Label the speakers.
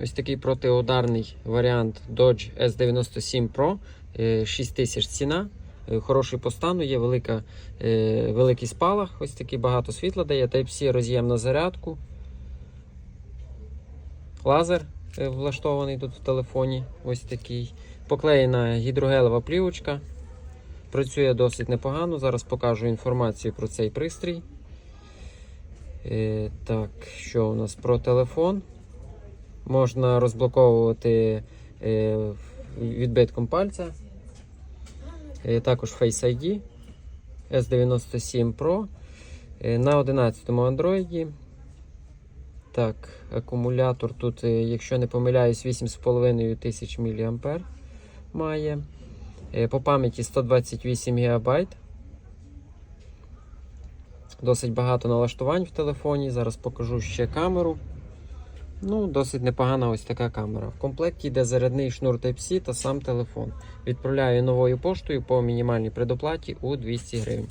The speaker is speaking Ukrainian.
Speaker 1: Ось такий протиударний варіант Dodge S97 Pro. е, 6000 ціна. е, Хороший по стану, є велика, е, великий спалах, ось такий багато світла дає. Type-C роз'єм на зарядку. Лазер е, влаштований тут в телефоні. Ось такий. Поклеєна гідрогелева плівочка. Працює досить непогано. Зараз покажу інформацію про цей пристрій. Е, так, що у нас про телефон? Можна розблоковувати е, відбитком пальця. Е, також Face ID S97 Pro е, на 11-му Android. Так, акумулятор тут, якщо не помиляюсь, 8,5 тисяч мА має. По пам'яті 128 ГБ. Досить багато налаштувань в телефоні. Зараз покажу ще камеру. Ну, досить непогана ось така камера. В комплекті йде зарядний шнур Type-C та сам телефон. Відправляю новою поштою по мінімальній предоплаті у 200 гривень.